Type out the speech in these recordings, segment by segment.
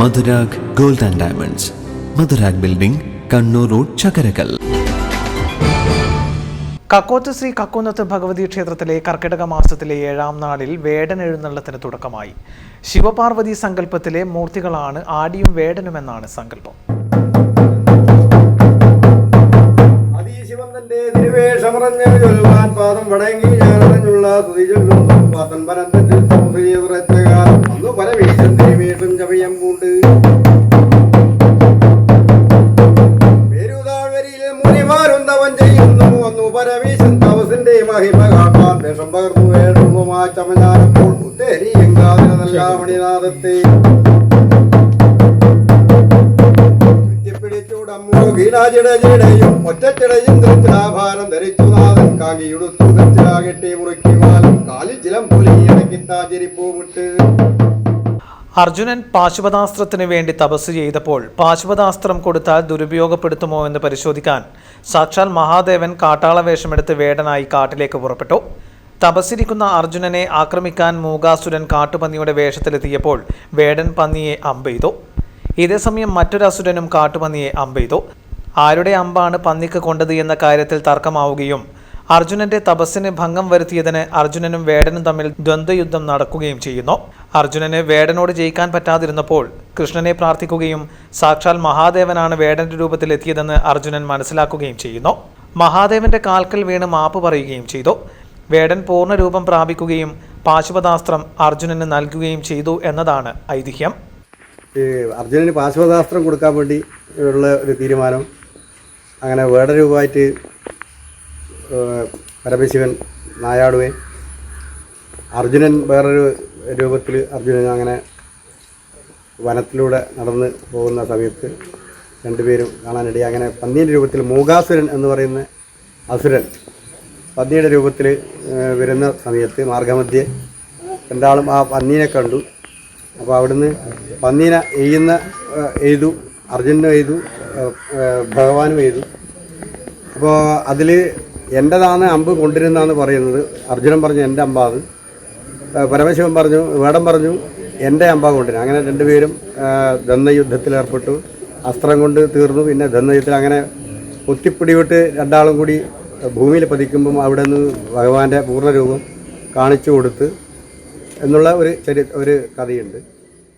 Madhurag gold and diamonds. Madhurag building Kannur road Chakkarakkal. Kakkoth Shri Kakkonnath Bhagavathi ക്ഷേത്രത്തിലെ കർക്കിടക മാസത്തിലെ ഏഴാം നാളിൽ വേടൻ എഴുന്നള്ളത്തിന് തുടക്കമായി. ശിവപാർവതി സങ്കല്പത്തിലെ മൂർത്തികളാണ് ആടിയും വേടനുമെന്നാണ് സങ്കല്പം. തിരുവേഷമറഞ്ഞ് ചൊല്ലുവാൻ പാദം വടങ്ങി ഞാനറിഞ്ഞുള്ള സ്തുതി ചൊല്ലുന്നു പാത്തൻ പരന്തന്റെ സൗന്ദര്യ തുറച്ചകാലം അന്നു പരമേശൻ തിരുവേഷം ചമയം പൂണ്ട്. പേരുതാഴ്വരിയിൽ മുനിമാരും തവൻ ചെയ്യുന്നു. വന്നു പരമേശൻ തവസിന്റെ മഹിമ കാട്ടാൻ വേഷം പകർന്നു വേണുമാ ചമഞ്ഞാനപ്പോൾ മുത്തേരി എങ്കാതിന നല്ല മണിനാഥത്തെ. ധരിച്ചു ചിലം പോലെ അർജുനൻ പാശുപതാസ്ത്രത്തിന് വേണ്ടി തപസ് ചെയ്തപ്പോൾ പാശുപതാസ്ത്രം കൊടുത്താൽ ദുരുപയോഗപ്പെടുത്തുമോ എന്ന് പരിശോധിക്കാൻ സാക്ഷാൽ മഹാദേവൻ കാട്ടാള വേഷമെടുത്ത് വേടനായി കാട്ടിലേക്ക് പുറപ്പെട്ടു. തപസ്സിരിക്കുന്ന അർജുനനെ ആക്രമിക്കാൻ മൂകാസുരൻ കാട്ടുപന്നിയുടെ വേഷത്തിലെത്തിയപ്പോൾ വേടൻ പന്നിയെ അമ്പെയ്തു. ഇതേസമയം മറ്റൊരു അസുരനും കാട്ടുപന്നിയെ അമ്പെയ്തു. ആരുടെ അമ്പാണ് പന്നിക്ക് കൊണ്ടത് എന്ന കാര്യത്തിൽ തർക്കമാവുകയും അർജുനന്റെ തപസ്സിന് ഭംഗം വരുത്തിയതിന് അർജുനനും വേടനും തമ്മിൽ ദ്വന്ദ്വയുദ്ധം നടക്കുകയും ചെയ്യുന്നു. അർജുനന് വേടനോട് ജയിക്കാൻ പറ്റാതിരുന്നപ്പോൾ കൃഷ്ണനെ പ്രാർത്ഥിക്കുകയും സാക്ഷാൽ മഹാദേവനാണ് വേടന്റെ രൂപത്തിൽ എത്തിയതെന്ന് അർജുനൻ മനസ്സിലാക്കുകയും ചെയ്യുന്നു. മഹാദേവന്റെ കാൽക്കൽ വീണ് മാപ്പ് പറയുകയും ചെയ്തു. വേടൻ പൂർണ രൂപം പ്രാപിക്കുകയും പാശുപതാസ്ത്രം അർജുനന് നൽകുകയും ചെയ്തു എന്നതാണ് ഐതിഹ്യം. അർജുനന് പാശുപതാസ്ത്രം കൊടുക്കാൻ വേണ്ടി ഉള്ള ഒരു തീരുമാനം അങ്ങനെ വേറെ രൂപമായിട്ട് ഏഹ്, പരമശിവൻ നായാടുവെ. അർജുനൻ വേറൊരു രൂപത്തിൽ അർജുനൻ അങ്ങനെ വനത്തിലൂടെ നടന്ന് പോകുന്ന സമയത്ത് രണ്ടുപേരും കാണാനിടയിൽ അങ്ങനെ പന്നീന്റെ രൂപത്തിൽ മൂകാസുരൻ എന്ന് പറയുന്ന അസുരൻ പന്നിയുടെ രൂപത്തിൽ വരുന്ന സമയത്ത് മാർഗമധ്യേ രണ്ടാളും ആ പന്നീനെ കണ്ടു. അപ്പോൾ അവിടുന്ന് പന്നീനെ എയ്യുന്ന എഴുതു അർജുനെ ഏഹ്, ഭഗവാനും ചെയ്തു അപ്പോൾ അതിൽ എന്റെതാണ് അമ്പ് കൊണ്ടിരുന്നതെന്ന് പറയുന്നത് അർജുനൻ പറഞ്ഞു എന്റെ അമ്പാ അത്. പരമശിവൻ പറഞ്ഞു വേടം പറഞ്ഞു എന്റെ അമ്പ കൊണ്ടിരുന്നു അങ്ങനെ രണ്ടുപേരും ഏഹ്, ദ്വന്ദ്വയുദ്ധത്തിൽ ഏർപ്പെട്ടു. അസ്ത്രം കൊണ്ട് തീർന്നു. പിന്നെ ദന്തയുദ്ധത്തിൽ അങ്ങനെ ഒത്തിപ്പിടിവിട്ട് രണ്ടാളും കൂടി ഭൂമിയിൽ പതിക്കുമ്പം അവിടെ നിന്ന് ഭഗവാന്റെ പൂർണരൂപം കാണിച്ചു കൊടുത്ത് എന്നുള്ള ഒരു ചരി ഒരു കഥയുണ്ട്.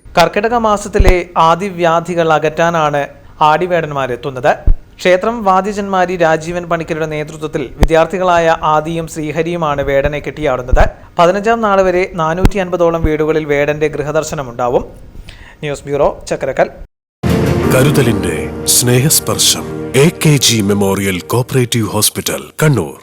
കർക്കിടക മാസത്തിലെ ആദിവ്യാധികൾ അകറ്റാനാണ് ആടിവേടന്മാരെത്തുന്നത്. ക്ഷേത്രം വാദ്യജന്മാരി രാജീവൻ പണിക്കരുടെ നേതൃത്വത്തിൽ വിദ്യാർത്ഥികളായ ആദിയും ശ്രീഹരിയുമാണ് വേടനെ കെട്ടിയാടുന്നത്. പതിനഞ്ചാം നാൾ വരെ നാനൂറ്റി അൻപതോളം വീടുകളിൽ വേടന്റെ ഗൃഹദർശനമുണ്ടാവും. ന്യൂസ് ബ്യൂറോ ചക്രക്കൽ കരുതലിന്റെ സ്നേഹസ്പർശം A K G memorial cooperative hospital Kannur.